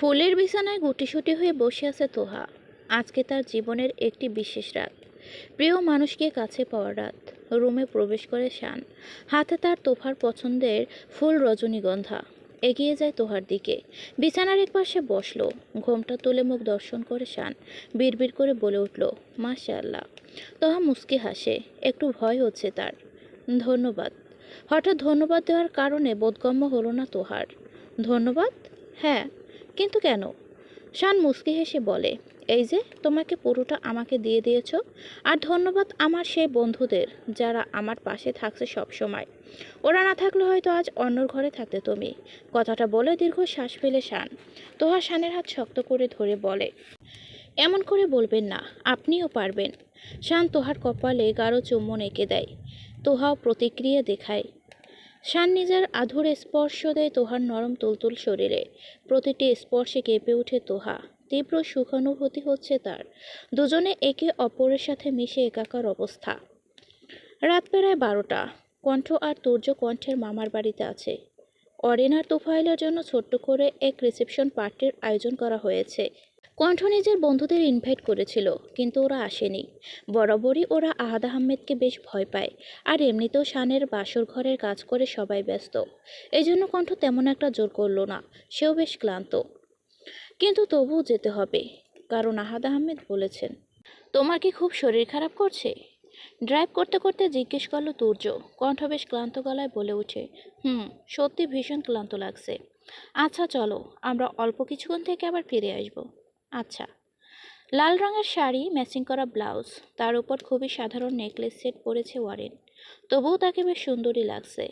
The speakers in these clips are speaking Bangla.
ফুলের বিছানায় গুটিসুটি হয়ে বসে আছে তোহা। আজকে তার জীবনের একটি বিশেষ রাত। প্রিয় মানুষকে কাছে পাওয়ার রাত। রুমে প্রবেশ করে শান। হাতে তার তোফার পছন্দের ফুল রজনীগন্ধা। এগিয়ে যায় তোহার দিকে। বিছানার এক পাশে বসল। ঘোমটা তুলে মুখ দর্শন করে শান। বিড়বিড় করে বলে উঠল, মাশাআল্লাহ। তোহা মুস্কি হাসে। একটু ভয় হচ্ছে তার। ধন্যবাদ। হঠাৎ ধন্যবাদ দেওয়ার কারণে বোধগম্য হলো না তোহার। ধন্যবাদ? হ্যাঁ। কিন্তু কেন? শান মুস্কি হেসে বলে, এই যে, তোমাকে পুরোটা আমাকে দিয়ে দিয়েছ, আর ধন্যবাদ আমার সেই বন্ধুদের যারা আমার পাশে থাকছে সব সময় ওরা না থাকলে হয়তো আজ অন্যর ঘরে থাকতে তুমি। কথাটা বলে দীর্ঘ শ্বাস ফেলে শান। তোহা শানের হাত শক্ত করে ধরে বলে, এমন করে বলবেন না, আপনিও পারবেন। শান তোহার কপালে গাঢ় চুম্বন এঁকে দেয়। তোহাও প্রতিক্রিয়া দেখায়। শান নিজের আধুর স্পর্শ দেয় তোহার নরম তুলতুল শরীরে। প্রতিটি স্পর্শে কেঁপে ওঠে তোহা। তীব্র সুখানুভূতি হচ্ছে তার। দুজনে একে অপরের সাথে মিশে একাকার অবস্থা। রাত প্রায় বারোটা। কণ্ঠ আর তুর্য কণ্ঠের মামার বাড়িতে আছে। অরিন আর তোফাইলের জন্য ছোট্ট করে এক রিসেপশন পার্টির আয়োজন করা হয়েছে। কণ্ঠ নিজের বন্ধুদের ইনভাইট করেছিল, কিন্তু ওরা আসেনি। বরাবরই ওরা আহাদ আহমেদকে বেশ ভয় পায়, আর এমনিতেও শানের বাসর ঘরের কাজ করে সবাই ব্যস্ত। এই জন্য কণ্ঠ তেমন একটা জোর করল না, সেও বেশ ক্লান্ত। কিন্তু তবুও যেতে হবে, কারণ আহাদ আহমেদ বলেছেন, তোমার কি খুব শরীর খারাপ করছে? ড্রাইভ করতে করতে জিজ্ঞেস করল তুর্য কণ্ঠ বেশ ক্লান্ত গলায় বলে উঠে হুম, সত্যি ভীষণ ক্লান্ত লাগছে। আচ্ছা চলো, আমরা অল্প কিছুক্ষণ থেকে আবার ফিরে আসব। আচ্ছা। লাল রঙের শাড়ি, ম্যাচিং করা ব্লাউজ, তার উপর খুবই সাধারণ নেকলেস সেট পরেছে ওয়ারেন। তবুও তাকে বেশ সুন্দরী লাগছে।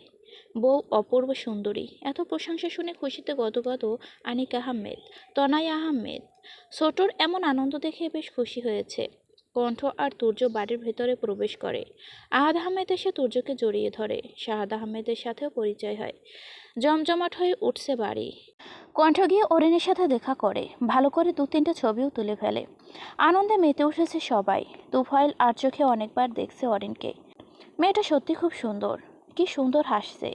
বউ অপূর্ব সুন্দরী। এত প্রশংসা শুনে খুশিতে গদগদ আনিক আহমেদ, তনাই আহমেদ, ছোটর এমন আনন্দ দেখে বেশ খুশি হয়েছে। কণ্ঠ আর তুর্য বাড়ির ভেতরে প্রবেশ করে। আহাদ আহমেদ এসে তুর্যকে জড়িয়ে ধরে। শাহাদ আহমেদের সাথেও পরিচয় হয়। জমজমাট হয়ে উঠছে বাড়ি। কণ্ঠ গিয়ে অরিনের সাথে দেখা করে। ভালো করে দু তিনটে ছবিও তুলে ফেলে। আনন্দে মেতে উঠেছে সবাই। তুফাইল আর চোখে অনেকবার দেখছে অরিনকে। মেয়েটা সত্যি খুব সুন্দর। কি সুন্দর হাসছে।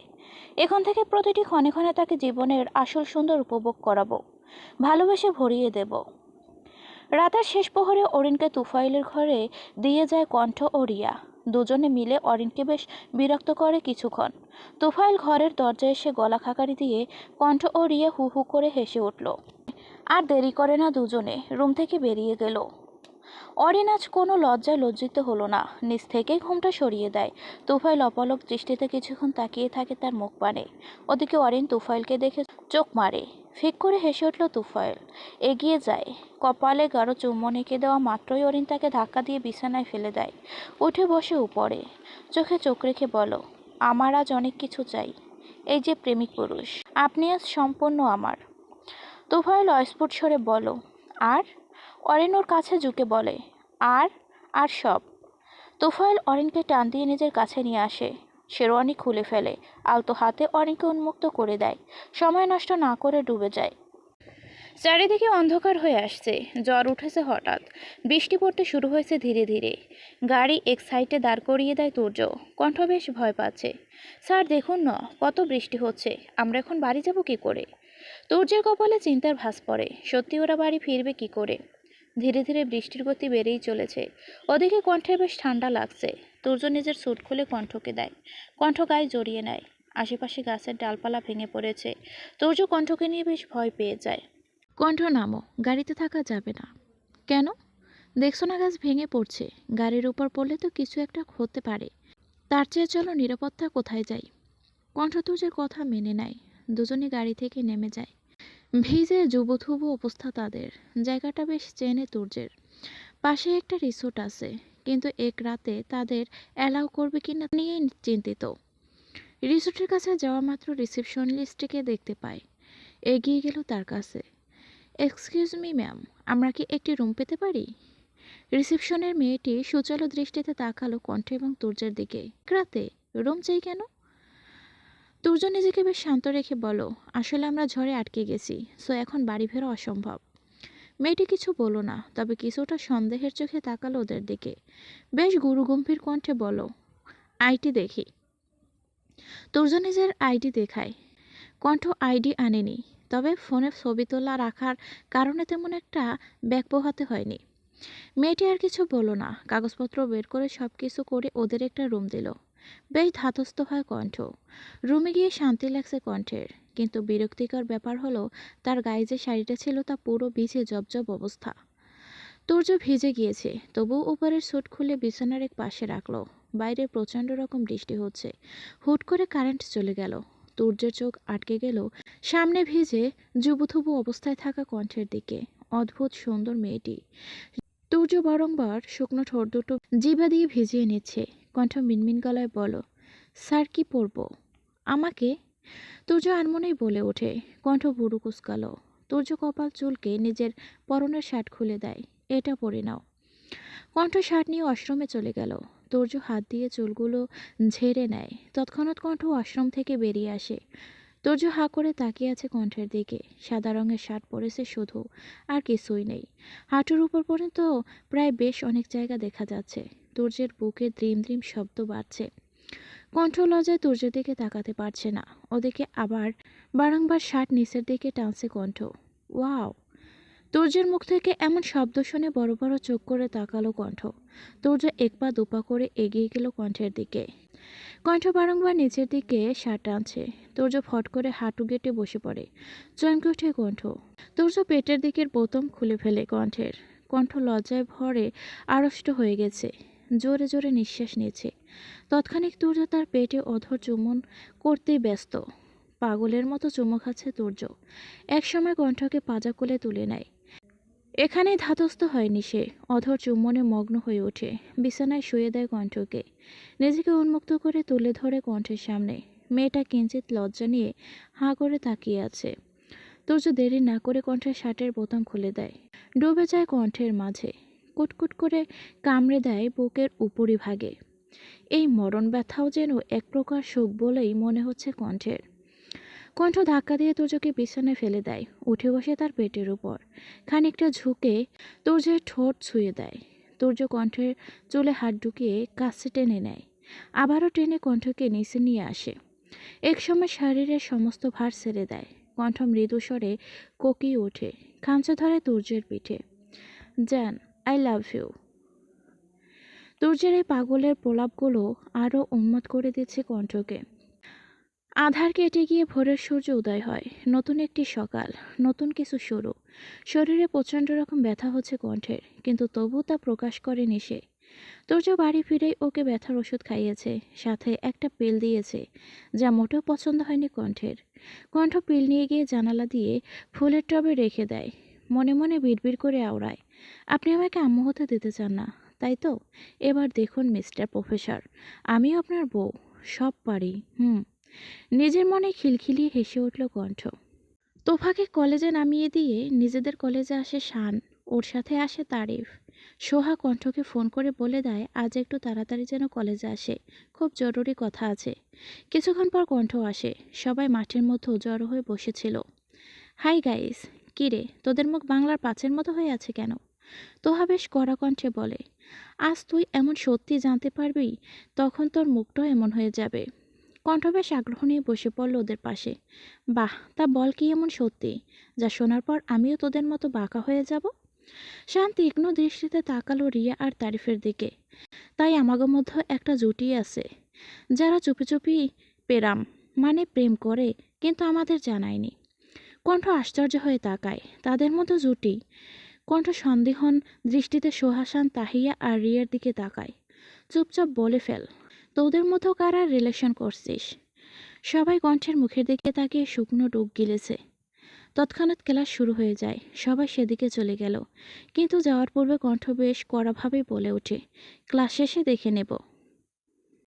এখন থেকে প্রতিটি ক্ষণে ক্ষণে তাকে জীবনের আসল সুন্দর উপভোগ করাবো। ভালোবেসে ভরিয়ে দেব। রাতের শেষ প্রহরে অরিনকে তুফাইলের ঘরে দিয়ে যায় কণ্ঠ ও রিয়া। দুজনে মিলে অরিনকে বেশ বিরক্ত করে কিছুক্ষণ। তুফাইল ঘরের দরজায় এসে গলা খাকারি দিয়ে কণ্ঠ ও রিয়া হু হু করে হেসে উঠল, আর দেরি করে না দুজনে, রুম থেকে বেরিয়ে গেল। অরিন আজ কোনো লজ্জায় লজ্জিত হলো না, নিজ থেকেই ঘুমটা সরিয়ে দেয়। তুফাইল অপলক দৃষ্টিতে কিছুক্ষণ তাকিয়ে থাকে তার মুখ পানে। ওদিকে অরিন তুফাইলকে দেখে চোখ মারে। ফিক করে হেসে উঠল তুফাইল এগিয়ে যায়। কপালে গাঢ় চুম্বন এঁকে দেওয়া মাত্রই অরিন তাকে ধাক্কা দিয়ে বিছানায় ফেলে দেয়। উঠে বসে উপরে। চোখে চোখ রেখে বলো, আমার আজ অনেক কিছু চাই। এই যে প্রেমিক পুরুষ, আপনি আজ সম্পূর্ণ আমার। তুফাইল অস্ফুট স্বরে বলো, আর? অরিন ওর কাছে ঝুঁকে বলে, আর আর সব। তুফাইল অরিনকে টান দিয়ে নিজের কাছে নিয়ে আসে। শেরওয়ানি খুলে ফেলে। আলতো হাতে অনেকে উন্মুক্ত করে দেয়। সময় নষ্ট না করে ডুবে যায়। চারিদিকে অন্ধকার হয়ে আসছে। জ্বর উঠেছে হঠাৎ। বৃষ্টি পড়তে শুরু হয়েছে ধীরে ধীরে। গাড়ি এক সাইডে দাঁড় করিয়ে দেয় তুর্য কণ্ঠ বেশ ভয় পাচ্ছে। স্যার, দেখুন না, কত বৃষ্টি হচ্ছে। আমরা এখন বাড়ি যাব কি করে? তুর্যের কপালে চিন্তার ভাস পড়ে। সত্যি ওরা বাড়ি ফিরবে কি করে? ধীরে ধীরে বৃষ্টির গতি বেড়েই চলেছে। ওদিকে কণ্ঠে বেশ ঠান্ডা লাগছে। তুর্য নিজের স্যুট খুলে কণ্ঠকে দেয়, কণ্ঠ গায়ে জড়িয়ে নেয়। আশেপাশে গাছের ডালপালা ভেঙে পড়েছে। তুর্য কণ্ঠকে নিয়ে বেশ ভয় পেয়ে যায়। কণ্ঠ, নামো, গাড়িতে থাকা যাবে না। কেন? দেখছ না গাছ ভেঙে পড়ছে। গাড়ির উপর পড়লে তো কিছু একটা হতে পারে। তার চেয়ে চলো নিরাপত্তা কোথায় যাই? কণ্ঠ তুর্যের কথা মেনে নেয়। দুজনে গাড়ি থেকে নেমে যায়। ভিজে যুবথুবু অবস্থা তাদের। জায়গাটা বেশ চেনে তুর্যের পাশে একটা রিসোর্ট আছে। কিন্তু এক রাতে তাদের অ্যালাউ করবে কিনা নিয়েই চিন্তিত। রিসোর্টের কাছে যাওয়া মাত্র রিসেপশনিস্টকে দেখতে পায়। এগিয়ে গেল তার কাছে। এক্সকিউজ মি, ম্যাম, আমরা কি একটি রুম পেতে পারি? রিসেপশনের মেয়েটি সুচালো দৃষ্টিতে তাকালো কণ্ঠ এবং তুর্যের দিকে। রাতে? রুম চাই কেন? তুর্য নিজেকে বেশ শান্ত রেখে বলো আসলে আমরা ঝড়ে আটকে গেছি, সো এখন বাড়ি ফেরা অসম্ভব। মেয়েটি কিছু বলো না, তবে কিছুটা সন্দেহের চোখে তাকালো ওদের দিকে। বেশ গুরুগম্ভীর কণ্ঠে বলো, আইটি দেখি। তুর্য নিজের আইডি দেখায়? কণ্ঠ আইডি আনেনি, তবে ফোনে ছবি তোলা রাখার কারণে তেমন একটা ব্যাগ পোহাতে হয়নি। মেয়েটি আর কিছু বলল না, কাগজপত্র বের করে সব কিছু করে ওদের একটা রুম দিল। বেশ ধাতস্থ হয় কণ্ঠ। রুমে গিয়ে শান্তি লাগছে কণ্ঠের। কিন্তু বিরক্তিকর ব্যাপার হলো, তার গায়ে যে শাড়িটা ছিল তা পুরো ভিজে জবজব অবস্থা। তুর্য ভিজে গিয়েছে, তবুও উপরের স্যুট খুলে বিছানার এক পাশে রাখল। বাইরে প্রচণ্ড রকম বৃষ্টি হচ্ছে। হুট করে কারেন্ট চলে গেল। তুর্যের চোখ আটকে গেল সামনে ভিজে জুবুথুবু অবস্থায় থাকা কণ্ঠের দিকে। অদ্ভুত সুন্দর মেয়েটি। তুর্য বারংবার শুকনো ঠোঁট দুটো জিভা দিয়ে ভিজিয়ে নিচ্ছে। কণ্ঠ মিনমিন গলায় বলো, স্যার, কি পরবো? আমাকে তুর্য আনমনেই বলে ওঠে, কণ্ঠ বুড়ো কুসকালো তুর্য কপাল চুলকে নিজের পরনের শার্ট খুলে দেয়, এটা পরে নাও। কণ্ঠ শার্ট নিয়ে আশ্রমে চলে গেল। তুর্য হাত দিয়ে চুলগুলো ঝেড়ে নেয়। তৎক্ষণাৎ কণ্ঠ আশ্রম থেকে বেরিয়ে আসে। তুর্য হা করে তাকিয়ে আছে কণ্ঠের দিকে। সাদা রঙের শার্ট পরেছে শুধু, আর কিছুই নেই। হাঁটুর উপর পর্যন্ত প্রায় বেশ অনেক জায়গা দেখা যাচ্ছে। তুর্যের বুকে দ্রিম দ্রিম শব্দ বাড়ছে। কণ্ঠ লজ্জায় তুর্যের দিকে তাকাতে পারছে না। ওদিকে আবার বারংবার শার্ট নিচের দিকে টানছে কণ্ঠ। ওয়াও! তুর্যের মুখ থেকে এমন শব্দ শুনে বড় বড় চোখ করে তাকালো কণ্ঠ। তুর্য এক পা দুপা করে এগিয়ে গেল কণ্ঠের দিকে। কণ্ঠ বারংবার নিচের দিকে শার্ট টানছে। তুর্য ফট করে হাঁটু গেটে বসে পড়ে। চমকে ওঠে কণ্ঠ। তুর্য পেটের দিকের বোতম খুলে ফেলে কণ্ঠের। কণ্ঠ লজ্জায় ভরে আড়ষ্ট হয়ে গেছে। জোরে জোরে নিঃশ্বাস নিয়েছে। তৎক্ষণিক তুর্য তার পেটে অধর চুমন করতেই ব্যস্ত। পাগলের মতো চুমো খাচ্ছে তুর্য। একসময় কণ্ঠকে পাজা কোলে তুলে নেয়। এখানেই ধাতস্থ হয়নি সে। অধর চুম্বনে মগ্ন হয়ে ওঠে। বিছানায় শুয়ে দেয় কণ্ঠকে। নিজেকে উন্মুক্ত করে তুলে ধরে কণ্ঠের সামনে। মেয়েটা কিঞ্চিত লজ্জা নিয়ে হাঁ করে তাকিয়ে আছে। তুর্য দেরি না করে কণ্ঠের শার্টের বোতাম খুলে দেয়। ডুবে যায় কণ্ঠের মাঝে। কুটকুট করে কামড়ে দেয় বুকের উপরিভাগে। এই মরণ ব্যথাও যেন এক প্রকার সুখ বলেই মনে হচ্ছে কণ্ঠের। কণ্ঠ ধাক্কা দিয়ে তুর্যকে বিছানায় ফেলে দেয়, উঠে বসে তার পেটের উপর। খানিকটা ঝুঁকে তুর্যের ঠোঁট ছুঁয়ে দেয়। তুর্য কণ্ঠের চুলে হাত ঢুকিয়ে কাছে টেনে নেয়। আবারও টেনে কণ্ঠকে নিচে নিয়ে আসে। এক সময় শরীরের সমস্ত ভার ছেড়ে দেয়। কণ্ঠ মৃদু স্বরে ওঠে, খামচে ধরে তুর্যের পিঠে। জান আই লাভ ইউ তুর্যের এই পাগলের প্রলাপগুলো আরও উন্মাদ করে দিচ্ছে কণ্ঠকে। আধার কেটে গিয়ে ভোরের সূর্য উদয় হয়। নতুন একটি সকাল, নতুন কিছু শুরু। শরীরে প্রচণ্ড রকম ব্যথা হচ্ছে কণ্ঠের, কিন্তু তবু তা প্রকাশ করে করেনি সে। তুর্য বাড়ি ফিরেই ওকে ব্যথার ওষুধ খাইয়েছে, সাথে একটা পিল দিয়েছে, যা মোটেও পছন্দ হয়নি কণ্ঠের। কণ্ঠ পিল নিয়ে গিয়ে জানালা দিয়ে ফুলের টবে রেখে দেয়। মনে মনে বিড়বিড় করে আওড়ায়। আপনি আমাকে আম্মু হতে দিতে চান না, তাই তো? এবার দেখুন মিস্টার প্রফেসর, আমিও আপনার বউ, সব পারি, হুম। নিজের মনে খিলখিলিয়ে হেসে উঠল কণ্ঠ। তোফাকে কলেজে নামিয়ে দিয়ে নিজেদের কলেজে আসে শান, ওর সাথে আসে তারিফ। সোহা কণ্ঠকে ফোন করে বলে দেয়, আজ একটু তাড়াতাড়ি যেন কলেজে আসে, খুব জরুরি কথা আছে। কিছুক্ষণ পর কণ্ঠ আসে, সবাই মাঠের মধ্যে জড়ো হয়ে বসেছিল। হাই গাইস, কিরে, তোদের মুখ বাংলার পাঁচের মতো হয়ে আছে কেন? তোহা বেশ কড়া কণ্ঠে বলে, আজ তুই এমন সত্যি জানতে পারবি, তখন তোর মুখটাও এমন হয়ে যাবে। কণ্ঠ বেশ আগ্রহ নিয়ে বসে পড়ল ওদের পাশে। বাহ, তা বল কি এমন সত্যি, যা শোনার পর আমিও তোদের মতো বাঁকা হয়ে যাব? শান তীক্ষ্ণ দৃষ্টিতে তাকালো রিয়া আর তারিফের দিকে। তাই আমাগো মধ্যে একটা জুটি আছে, যারা চুপি চুপি পেরাম মানে প্রেম করে, কিন্তু আমাদের জানায়নি। কণ্ঠ আশ্চর্য হয়ে তাকায়। তাদের মতো জুটি? কণ্ঠ সন্দেহন দৃষ্টিতে সোহাসান তাহিয়া আর রিয়ার দিকে তাকায়। চুপচাপ বলে ফেল, তোদের মতো কারা রিলেশন করছিস? সবাই কণ্ঠের মুখের দিকে তাকিয়ে শুকনো ডুব গিলেছে। তৎক্ষণাৎ ক্লাস শুরু হয়ে যায়, সবাই সেদিকে চলে গেল। কিন্তু যাওয়ার পূর্বে কণ্ঠ বেশ কড়াভাবে বলে ওঠে, ক্লাস শেষে দেখে নেব।